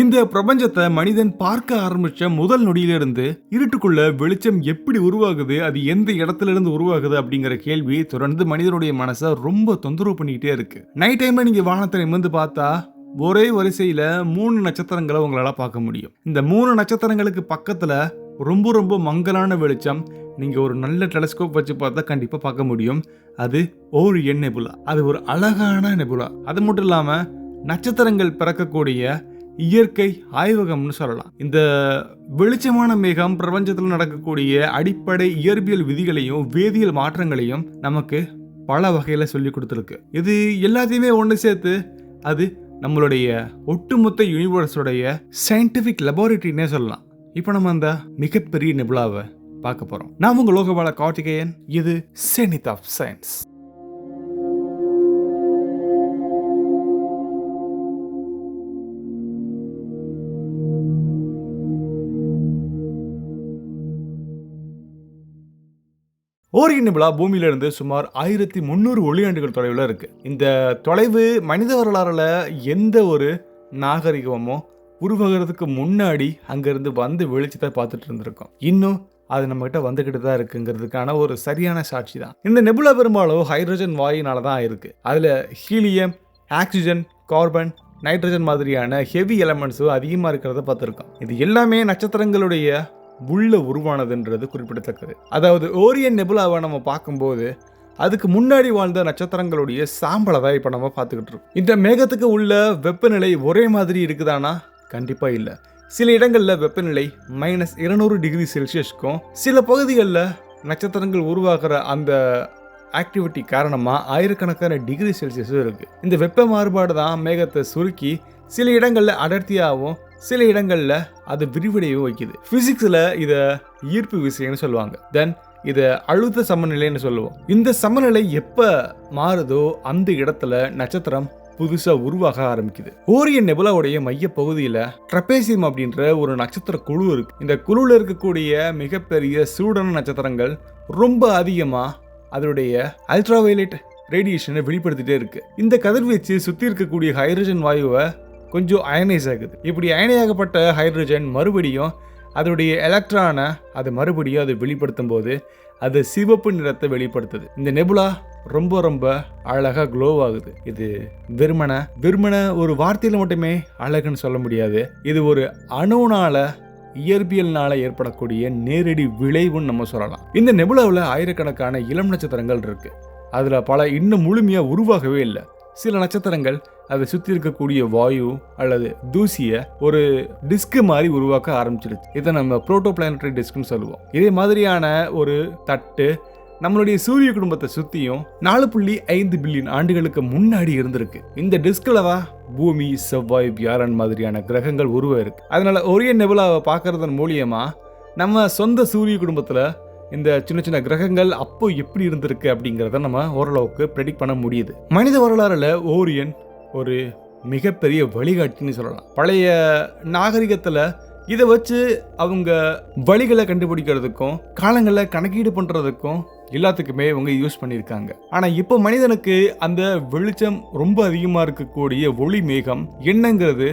இந்த பிரபஞ்சத்தை மனிதன் பார்க்க ஆரம்பிச்ச முதல் நொடியிலிருந்து இருட்டுக்குள்ள வெளிச்சம் எப்படி உருவாகுது அது எந்த இடத்துல இருந்து உருவாகுது அப்படிங்கிற கேள்வி தொடர்ந்து மனிதனுடைய மனசை ரொம்ப தொந்தரவு பண்ணிக்கிட்டே இருக்கு. நைட் டைம்ல நீங்க வானத்தை நிமிர்ந்து பார்த்தா ஒரே வரிசையில மூணு நட்சத்திரங்களை உங்களால பார்க்க முடியும். இந்த மூணு நட்சத்திரங்களுக்கு பக்கத்துல ரொம்ப ரொம்ப மங்கலான வெளிச்சம் நீங்க ஒரு நல்ல டெலஸ்கோப் வச்சு பார்த்தா கண்டிப்பா பார்க்க முடியும். அது ஓரியன் நெபுலா அது ஒரு அழகான நெபுலா. அது மட்டும் இல்லாம நட்சத்திரங்கள் பிறக்கக்கூடிய இயற்கை ஆய்வகம்னு சொல்லலாம். இந்த வெளிச்சமான மேகம் பிரபஞ்சத்தில் நடக்கக்கூடிய அடிப்படை இயற்பியல் விதிகளையும் வேதியியல் மாற்றங்களையும் நமக்கு பல வகையில் சொல்லி கொடுத்துருக்கு. இது எல்லாத்தையுமே ஒன்று சேர்த்து அது நம்மளுடைய ஒட்டுமொத்த யூனிவர்ஸோடைய சயின்டிஃபிக் லெபார்டரினே சொல்லலாம். இப்போ நம்ம அந்த மிகப்பெரிய நெபுலாவை பார்க்க போகிறோம் நான் உங்கள் லோகபால கார்த்திகேயன். இது செனித் ஆஃப் சயின்ஸ் ஓரியன் நிபுலா பூமியிலிருந்து சுமார் ஆயிரத்தி முந்நூறு ஒளியாண்டுகள் தொலைவில் இருக்கு. இந்த தொலைவு மனித வரலாறுல எந்த ஒரு நாகரிகமோ உருவாகிறதுக்கு முன்னாடி அங்கிருந்து வந்து வெளிச்சத்தை பார்த்துட்டு இருந்திருக்கோம். இன்னும் அது நம்மகிட்ட வந்துகிட்டு தான் இருக்குங்கிறதுக்கான ஒரு சரியான சாட்சி தான். இந்த நெபுலா பெரும்பாலும் ஹைட்ரஜன் வாயுனால தான் இருக்கு. அதில் ஹீலியம் ஆக்சிஜன் கார்பன் நைட்ரஜன் மாதிரியான ஹெவி எலமெண்ட்ஸும் அதிகமாக இருக்கிறத பார்த்துருக்கோம். இது எல்லாமே நட்சத்திரங்களுடைய உள்ள உருவானதுன்றது குறிப்பிடத்தக்கது. அதாவது ஓரியன் நெபுலாவை நம்ம பார்க்கும்போது அதுக்கு முன்னாடி வாழ்ந்த நட்சத்திரங்களுடைய சாம்பலை தான் இப்போ நம்ம பார்த்துக்கிட்டு இருக்கோம். இந்த மேகத்துக்கு உள்ள வெப்பநிலை ஒரே மாதிரி இருக்குதானா? கண்டிப்பாக இல்லை. சில இடங்களில் வெப்பநிலை மைனஸ் இருநூறு டிகிரி செல்சியஸ்க்கும் சில பகுதிகளில் நட்சத்திரங்கள் உருவாகிற அந்த ஆக்டிவிட்டி காரணமாக ஆயிரக்கணக்கான டிகிரி செல்சியஸும் இருக்குது இந்த வெப்ப மாறுபாடு தான் மேகத்தை சுருக்கி சில இடங்களில் அடர்த்தியாகவும் சில இடங்களில் அது விரிவடையவும் வைக்குது. ஃபிசிக்ஸில் இதை ஈர்ப்பு விசைன்னு சொல்லுவாங்க. தென் இதை அழுத்த சமநிலைன்னு சொல்லுவோம். இந்த சமநிலை எப்போ மாறுதோ அந்த இடத்துல நட்சத்திரம் புதுசாக உருவாக ஆரம்பிக்குது. ஓரியன் நெபுலாவுடைய மைய பகுதியில் ட்ரபேசியம் அப்படின்ற ஒரு நட்சத்திர குழு இருக்கு. இந்த குழுவில் இருக்கக்கூடிய மிகப்பெரிய சூடான நட்சத்திரங்கள் ரொம்ப அதிகமாக அதனுடைய அல்ட்ராவயலட் ரேடியேஷனை வெளிப்படுத்திட்டே இருக்கு. இந்த கதிர்வீச்சு சுற்றி இருக்கக்கூடிய ஹைட்ரஜன் வாயுவை கொஞ்சம் அயனைஸ் ஆகுது. இப்படி அயனையாகப்பட்ட ஹைட்ரஜன் மறுபடியும் அதனுடைய எலக்ட்ரானை அது மறுபடியும் அது வெளிப்படுத்தும் போது அது சிவப்பு நிறத்தை வெளிப்படுத்துது. இந்த நெபுலா ரொம்ப ரொம்ப அழகாக க்ளோ ஆகுது. இது வெறுமனை விற்மனை ஒரு வார்த்தையில் மட்டுமே அழகுன்னு சொல்ல முடியாது. இது ஒரு அணுனால இயற்பியல்னால ஏற்படக்கூடிய நேரடி விளைவுன்னு நம்ம சொல்லலாம். இந்த நெபுலாவில் ஆயிரக்கணக்கான இளம் நட்சத்திரங்கள் இருக்கு. அதில் பல இன்னும் முழுமையாக உருவாகவே இல்லை. சில நட்சத்திரங்கள் அதை சுற்றி இருக்கக்கூடிய வாயு அல்லது தூசியை ஒரு டிஸ்க் மாதிரி உருவாக்க ஆரம்பிச்சிருச்சு இதை நம்ம புரோட்டோ பிளானட்டரி டிஸ்க்னு சொல்லுவோம். இதே மாதிரியான ஒரு தட்டு நம்மளுடைய சூரிய குடும்பத்தை சுற்றியும் நாலு புள்ளி ஐந்து பில்லியன் ஆண்டுகளுக்கு முன்னாடி இருந்திருக்கு. இந்த டிஸ்கிலவா பூமி செவ்வாய் வியாழன் மாதிரியான கிரகங்கள் உருவாயிருக்கு அதனால ஒரே நெபுலாவை பார்க்கறதன் மூலியமா நம்ம சொந்த சூரிய குடும்பத்தில் இந்த சின்ன சின்ன கிரகங்கள் அப்போ எப்படி இருந்திருக்கு அப்படிங்கிறத நம்ம ஓரளவுக்கு ப்ரெடிக்ட் பண்ண முடியுது. மனித வரலாறுல ஓரியன் ஒரு மிகப்பெரிய வழிகாட்டின்னு சொல்லலாம். பழைய நாகரிகத்தில் இதை வச்சு அவங்க வழிகளை கண்டுபிடிக்கிறதுக்கும் காலங்களை கணக்கீடு பண்ணுறதுக்கும் எல்லாத்துக்குமே இவங்க யூஸ் பண்ணியிருக்காங்க. ஆனால் இப்போ மனிதனுக்கு அந்த வெளிச்சம் ரொம்ப அதிகமாக இருக்கக்கூடிய ஒளி மேகம் என்னங்கிறது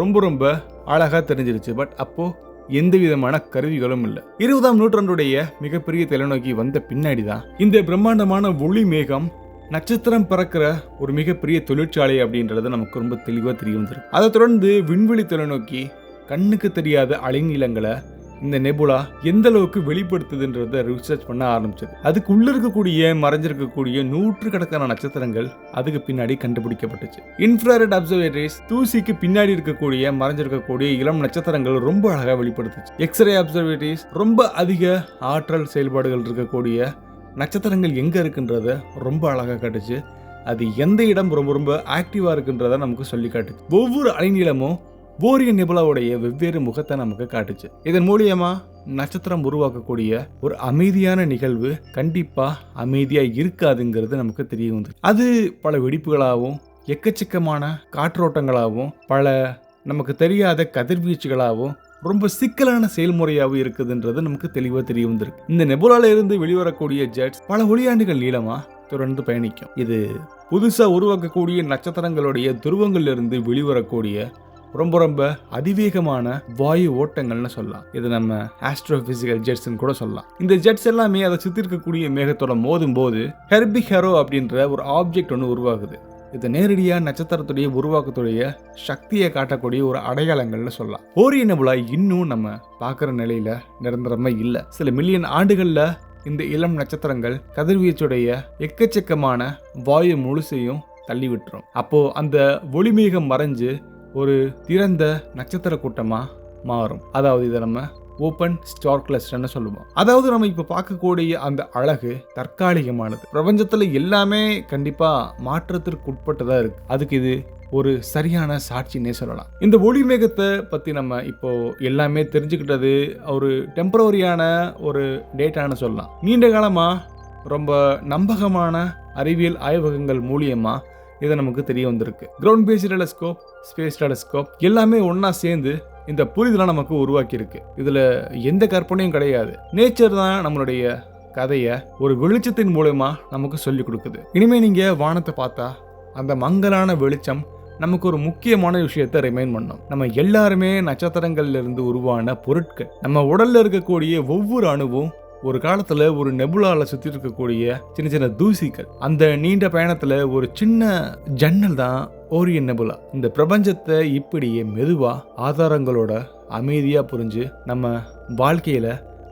ரொம்ப ரொம்ப அழகாக தெரிஞ்சிருச்சு. பட் அப்போது எந்த விதமான கருவிகளும் இல்லை. இருபதாம் நூற்றாண்டுடைய மிகப்பெரிய தொலைநோக்கி வந்த பின்னாடி தான் இந்த பிரம்மாண்டமான ஒளி மேகம் நட்சத்திரம் பறக்கிற ஒரு மிகப்பெரிய தொழிற்சாலை அப்படின்றது நமக்கு ரொம்ப தெளிவாக தெரிய வந்துருக்கு. அதை தொடர்ந்து விண்வெளி தொலைநோக்கி கண்ணுக்கு தெரியாத அலைநீளங்களை இந்த நெபுலா எந்த அளவுக்கு வெளிப்படுத்துதுன்றத ரிசர்ச் பண்ண ஆரம்பிச்சது. அதுக்கு உள்ள இருக்கக்கூடிய மறைஞ்சிருக்கக்கூடிய நூற்றுக்கணக்கான நட்சத்திரங்கள் அதுக்கு பின்னாடி கண்டுபிடிக்கப்பட்டுச்சு. இன்ஃப்ராரெட் அப்சர்வேட்டரிஸ் தூசிக்கு பின்னாடி இருக்கக்கூடிய மறைஞ்சிருக்கக்கூடிய இளம் நட்சத்திரங்கள் ரொம்ப அழகாக வெளிப்படுத்துச்சு. எக்ஸ்ரே அப்சர்வேட்டரிஸ் ரொம்ப அதிக ஆற்றல் செயல்பாடுகள் இருக்கக்கூடிய நட்சத்திரங்கள் எங்கே இருக்குன்றத ரொம்ப அழகாக காட்டுச்சு. அது எந்த இடம் ரொம்ப ரொம்ப ஆக்டிவாக இருக்குன்றத நமக்கு சொல்லி காட்டுச்சு. ஒவ்வொரு அலைநீளமும் போரிய நிபுலாவுடைய வெவ்வேறு முகத்தை நமக்கு காட்டுச்சு. இதன் மூலியமா நட்சத்திரம் உருவாக்கக்கூடிய ஒரு அமைதியான நிகழ்வு கண்டிப்பா அமைதியா இருக்காதுங்கிறது நமக்கு தெரிய வந்து அது பல வெடிப்புகளாகவும் எக்கச்சக்கமான காற்றோட்டங்களாகவும் பல நமக்கு தெரியாத கதிர்வீச்சுகளாகவும் ரொம்ப சிக்கலான செயல்முறையாகவும் இருக்குதுன்றது நமக்கு தெளிவாக தெரிய வந்திருக்கு. இந்த நெபுலால இருந்து வெளிவரக்கூடிய ஜெட்ஸ் பல ஒளியாண்டுகள் நீளமா தொடர்ந்து பயணிக்கும். இது புதுசாக உருவாக்கக்கூடிய நட்சத்திரங்களுடைய துருவங்களிலிருந்து வெளிவரக்கூடிய ரொம்ப ரொம்ப அதிவேகமான வாயு ஓட்டங்கள்னு சொல்லலாம். இது நம்ம ஆஸ்ட்ரோபிசிக்கல் ஜெட்ஸ்னு கூட சொல்லலாம். இந்த ஜெட்ஸ் எல்லாமே அதை சுற்றி இருக்கக்கூடிய மேகத்தோட மோதும் போது ஹெர்பி ஹெரோ அப்படின்ற ஒரு ஆப்ஜெக்ட் ஒன்று உருவாகுது. இது நேரடியாக நட்சத்திரத்துடைய உருவாக்கத்துடைய சக்தியை காட்டக்கூடிய ஒரு அடையாளங்கள்னு சொல்லலாம். ஓரியன் நெபுலா இன்னும் நம்ம பார்க்குற நிலையில நிரந்தரமாக இல்லை. சில மில்லியன் ஆண்டுகளில் இந்த இளம் நட்சத்திரங்கள் கதிர்வீச்சுடைய எக்கச்சக்கமான வாயு முழுசையும் தள்ளி விட்டுரும் அப்போ அந்த ஒளிமேகம் மறைஞ்சு ஒரு திறந்த நட்சத்திர கூட்டமாக மாறும். அதாவது இதை நம்ம ஓப்பன் ஸ்டார் கிளஸ்டர்னு சொல்லுவோம். அதாவது நம்ம இப்போ பார்க்கக்கூடிய அந்த அழகு தற்காலிகமானது. பிரபஞ்சத்தில் எல்லாமே கண்டிப்பாக மாற்றத்திற்கு உட்பட்டதாக இருக்கு. அதுக்கு இது ஒரு சரியான சாட்சின்னே சொல்லலாம். இந்த ஒளி மேகத்தை பற்றி நம்ம இப்போ எல்லாமே தெரிஞ்சுக்கிட்டது ஒரு டெம்பரவரியான ஒரு டேட்டான்னு சொல்லலாம். நீண்ட காலமாக ரொம்ப நம்பகமான அறிவியல் ஆய்வகங்கள் மூலியமாக இது நமக்கு தெரிய வந்திருக்கு. Ground base telescope space telescope எல்லாமே ஒன்றா சேர்ந்து இந்த புரிதலை நமக்கு உருவாக்கியிருக்கு. இதில் எந்த கற்பனையும் கிடையாது. நேச்சர் தான் நம்மளுடைய கதையை ஒரு வெளிச்சத்தின் மூலயமா நமக்கு சொல்லி கொடுக்குது. இனிமே நீங்கள் வானத்தை பார்த்தா அந்த மங்கலான வெளிச்சம் நமக்கு ஒரு முக்கியமான விஷயத்த ரிமைண்ட் பண்ணும். நம்ம எல்லாருமே நட்சத்திரங்கள்ல இருந்து உருவான பொருட்கள் நம்ம உடல்ல இருக்கக்கூடிய ஒவ்வொரு அணுவும் ஒரு காலத்தில் ஒரு நெபுலாவில் சுற்றி இருக்கக்கூடிய சின்ன சின்ன தூசிகள். அந்த நீண்ட பயணத்தில் ஒரு சின்ன ஜன்னல் தான் ஓரியன் நெபுலா. இந்த பிரபஞ்சத்தை இப்படியே மெதுவாக ஆதாரங்களோட அமைதியாக புரிஞ்சு நம்ம வாழ்க்கையில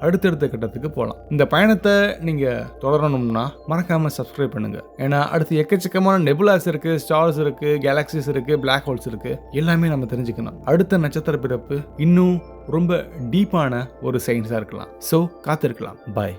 அடுத்தடுத்த கட்டத்துக்கு போகலாம். இந்த பயணத்தை நீங்கள் தொடரணும்னா மறக்காமல் சப்ஸ்கிரைப் பண்ணுங்கள் ஏன்னா அடுத்து எக்கச்சக்கமான நெபுலாஸ் இருக்குது ஸ்டார்ஸ் இருக்குது கேலக்சிஸ் இருக்குது பிளாக் ஹோல்ஸ் இருக்குது எல்லாமே நம்ம தெரிஞ்சுக்கணும். அடுத்த நட்சத்திர பிறப்பு இன்னும் ரொம்ப டீப்பான ஒரு சயின்ஸாக இருக்கலாம். ஸோ காத்திருக்கலாம். பாய்